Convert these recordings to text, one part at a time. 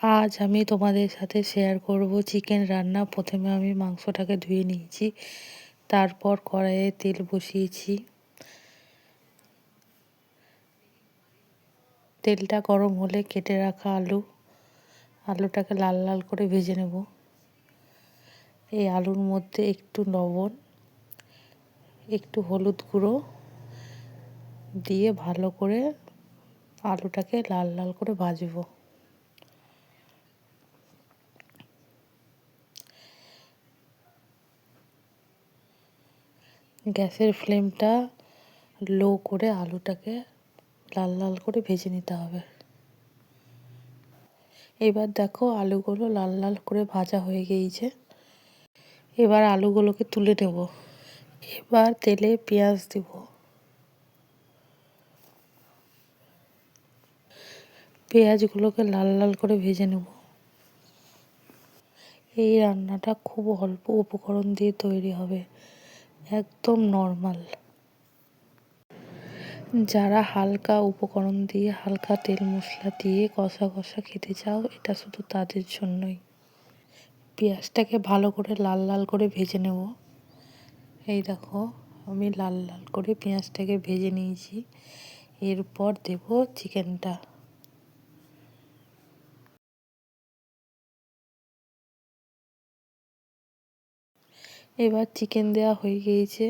আজ আমি তোমাদের সাথে শেয়ার করব চিকেন রান্না। প্রথমে আমি মাংসটাকে ধুয়ে নিয়েছি, তারপর কড়াইয়ে তেল বসিয়েছি। তেলটা গরম হলে কেটে রাখা আলু, আলুটাকে লাল লাল করে ভেজে নেব। এই আলুর মধ্যে একটু লবণ, একটু হলুদ গুঁড়ো দিয়ে ভালো করে আলুটাকে লাল লাল করে ভাজবো। গ্যাসের ফ্লেমটা লো করে আলুটাকে লাল লাল করে ভেজে নিতে হবে। এবার দেখো আলুগুলো লাল লাল করে ভাজা হয়ে গিয়েছে। এবার আলুগুলোকে তুলে নেব। এবার তেলে পেঁয়াজ দেব। পেঁয়াজগুলোকে লাল লাল করে ভেজে নেব। এই রান্নাটা খুব অল্প উপকরণ দিয়ে তৈরি হবে। একদম নর্মাল যারা হালকা উপকরণ দিয়ে, হালকা তেল মশলা দিয়ে কষা কষা খেতে চাও, এটা শুধু তাদের জন্যই। পেঁয়াজটাকে ভালো করে লাল লাল করে ভেজে নেব। এই দেখো, আমি লাল লাল করে পেঁয়াজটাকে ভেজে নিয়েছি। এরপর দেব চিকেনটা এবার চিকেন দেওয়া হয়ে গিয়েছে।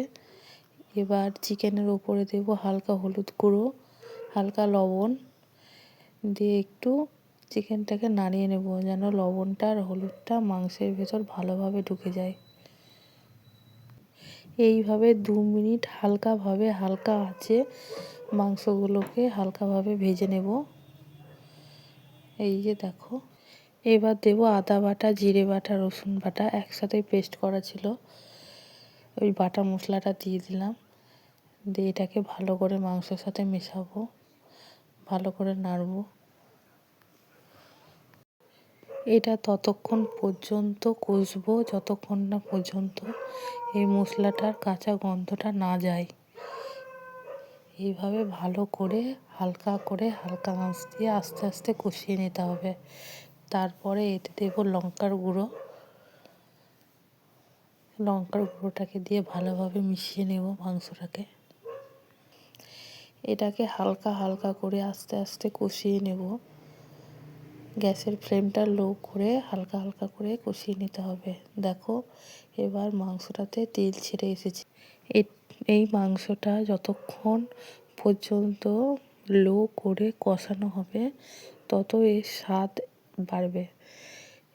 এবার চিকেনের ওপরে দেব হালকা হলুদ গুঁড়ো, হালকা লবণ। দিয়ে একটু চিকেনটাকে নাড়িয়ে নেব যেন লবণটা আর হলুদটা মাংসের ভেতর ভালোভাবে ঢুকে যায়। এইভাবে দু মিনিট হালকাভাবে, হালকা আছে মাংসগুলোকে হালকাভাবে ভেজে নেব। এই যে দেখো এবার দেবো আদা বাটা, জিরে বাটা, রসুন বাটা একসাথে পেস্ট করা ছিল। ওই বাটা মশলাটা দিয়ে দিলাম। দিয়ে এটাকে ভালো করে মাংসের সাথে মেশাবো। ভালো করে নাড়বো। এটা ততক্ষণ পর্যন্ত কষবো, যতক্ষণ না পর্যন্ত এই মশলাটার কাঁচা গন্ধটা না যায়। এইভাবে ভালো করে, হালকা করে, হালকা আঁচ দিয়ে আস্তে আস্তে কষিয়ে নিতে হবে। তারপরে এতে দেবো লঙ্কার গুঁড়ো। লঙ্কার গুঁড়োটাকে দিয়ে ভালোভাবে মিশিয়ে নেব মাংসটাকে। এটাকে হালকা হালকা করে আস্তে আস্তে কষিয়ে নেব। গ্যাসের ফ্লেমটা লো করে হালকা হালকা করে কষিয়ে নিতে হবে। দেখো, এবার মাংসটাতে তেল ছেড়ে এসেছে। এই মাংসটা যতক্ষণ পর্যন্ত লো করে কষানো হবে, তত এর স্বাদ বাড়বে।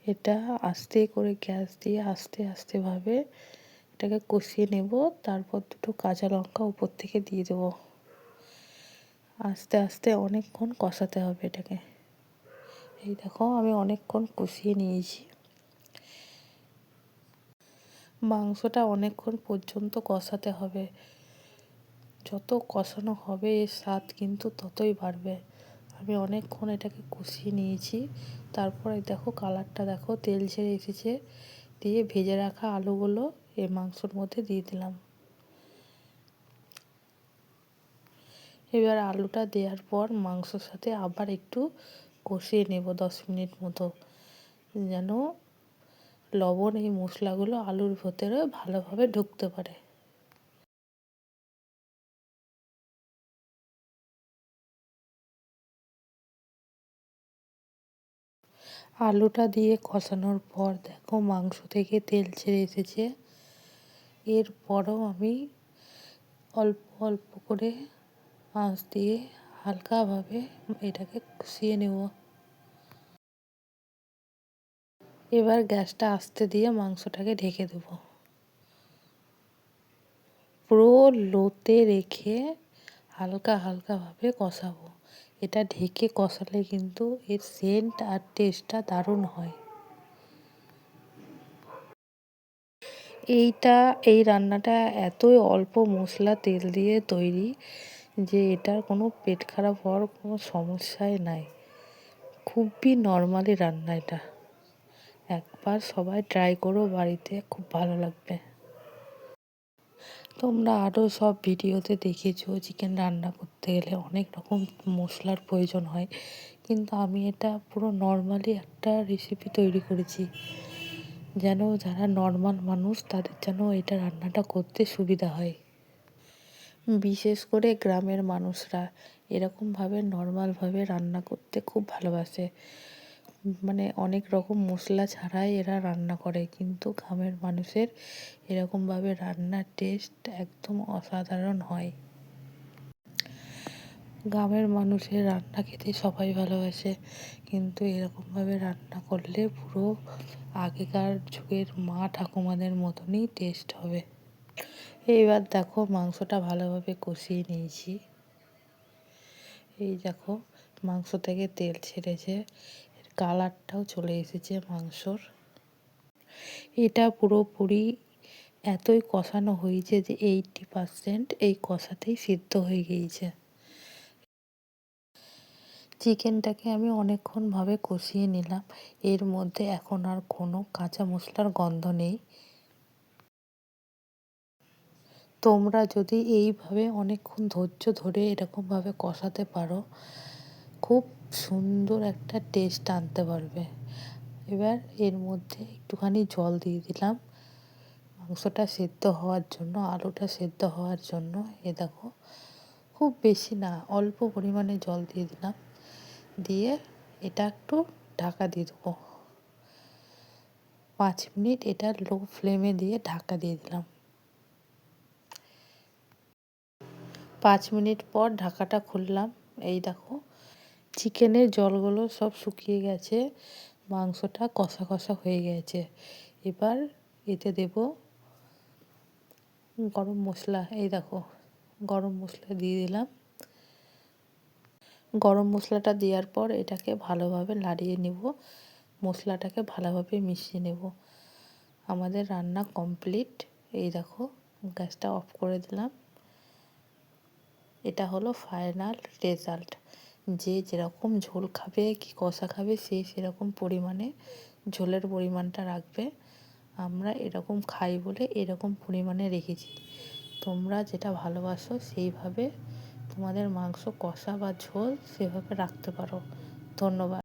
এটা আস্তে করে গ্যাস দিয়ে আস্তে আস্তেভাবে এটাকে কষিয়ে নেব, তারপর দুটো কাঁচা লঙ্কা উপর থেকে দিয়ে দেবো। আস্তে আস্তে অনেকক্ষণ কষাতে হবে এটাকে। এই দেখো, আমি অনেকক্ষণ কষিয়ে নিয়েছি। মাংসটা অনেকক্ষণ পর্যন্ত কষাতে হবে। যত কষানো হবে, এর স্বাদ কিন্তু ততই বাড়বে। আমি অনেকক্ষণ এটাকে কষিয়ে নিয়েছি। তারপরে দেখো কালারটা দেখো, তেল ছেড়ে এসেছে। দিয়ে ভেজে রাখা আলুগুলো এই মাংসর মধ্যে দিয়ে দিলাম। এবার আলুটা দেওয়ার পর মাংসর সাথে আবার একটু কষিয়ে নেব দশ মিনিট মতো। যেন লবণ এই মশলাগুলো আলুর ভেতরে ভালোভাবে ঢুকতে পারে। আলুটা দিয়ে কষানোর পর দেখো মাংস থেকে তেল ছেড়ে এসেছে। এরপরও আমি অল্প অল্প করে আঁচ দিয়ে হালকাভাবে এটাকে কষিয়ে নেব। এবার গ্যাসটা আস্তে দিয়ে মাংসটাকে ঢেকে দেব। পুরো লোতে রেখে হালকা হালকাভাবে কষাবো। এটা ঢেকে কষালে কিন্তু এর সেন্ট আর টেস্টটা দারুণ হয়। এইটা, এই রান্নাটা এতই অল্প মশলা তেল দিয়ে তৈরি যে এটার কোনো পেট খারাপ হওয়ার কোনো সমস্যাই নাই। খুবই নর্মালি রান্না এটা। একবার সবাই ট্রাই করো, বাড়িতে খুব ভালো লাগবে। তোমরা আরও সব ভিডিওতে দেখেছ চিকেন রান্না করতে গেলে অনেক রকম মশলার প্রয়োজন হয়। কিন্তু আমি এটা পুরো নর্মালি একটা রেসিপি তৈরি করেছি। যেন যারা নর্মাল মানুষ, তাদের যেন এটা রান্নাটা করতে সুবিধা হয়। বিশেষ করে গ্রামের মানুষরা এরকমভাবে নর্মালভাবে রান্না করতে খুব ভালোবাসে। মানে অনেক রকম মশলা ছাড়াই এরা রান্না করে। কিন্তু গ্রামের মানুষের এরকমভাবে রান্নার টেস্ট একদম অসাধারণ হয়। গ্রামের মানুষের রান্না খেতে সবাই ভালোবাসে। কিন্তু এরকমভাবে রান্না করলে পুরো আগেকার যুগের মা ঠাকুমাদের মতনই টেস্ট হবে। এইবার দেখো মাংসটা ভালোভাবে কষিয়ে নিয়েছি। এই দেখো মাংস থেকে তেল ছেড়েছে। কালারটাও চলে এসেছে মাংসর। এটা পুরোপুরি এতই কষানো হয়েছে যে এইটটি পারসেন্ট এই কষাতেই সিদ্ধ হয়ে গিয়েছে। চিকেনটাকে আমি অনেকক্ষণভাবে কষিয়ে নিলাম। এর মধ্যে এখন আর কোনো কাঁচা মশলার গন্ধ নেই। তোমরা যদি এইভাবে অনেকক্ষণ ধৈর্য ধরে এরকমভাবে কষাতে পারো, খুব সুন্দর একটা টেস্ট আনতে পারবে। এবার এর মধ্যে একটুখানি জল দিয়ে দিলাম। মাংসটা সেদ্ধ হওয়ার জন্য, আলুটা সেদ্ধ হওয়ার জন্য এ দেখো, খুব বেশি না, অল্প পরিমাণে জল দিয়ে দিলাম। দিয়ে এটা একটু ঢাকা দিয়ে দেবো। পাঁচ মিনিট এটা লো ফ্লেমে দিয়ে ঢাকা দিয়ে দিলাম। পাঁচ মিনিট পর ঢাকাটা খুললাম। এই দেখো চিকেনের জলগুলো সব শুকিয়ে গেছে, মাংসটা কষা কষা হয়ে গেছে। এবার এতে দেব গরম মশলা। এই দেখো, গরম মশলা দিয়ে দিলাম। গরম মশলাটা দেওয়ার পর এটাকে ভালোভাবে নাড়িয়ে নেব, মশলাটাকে ভালোভাবে মিশিয়ে নেব। আমাদের রান্না কমপ্লিট। এই দেখো, গ্যাসটা অফ করে দিলাম। এটা হলো ফাইনাল রেজাল্ট। যে যেরকম ঝোল খাবে, কি কষা খাবে, সে সেরকম পরিমাণে ঝোলের পরিমাণটা রাখবে। আমরা এরকম খাই বলে এরকম পরিমাণে রেখেছি। তোমরা যেটা ভালোবাসো সেইভাবে তোমাদের মাংস কষা বা ঝোল সেভাবে রাখতে পারো। ধন্যবাদ।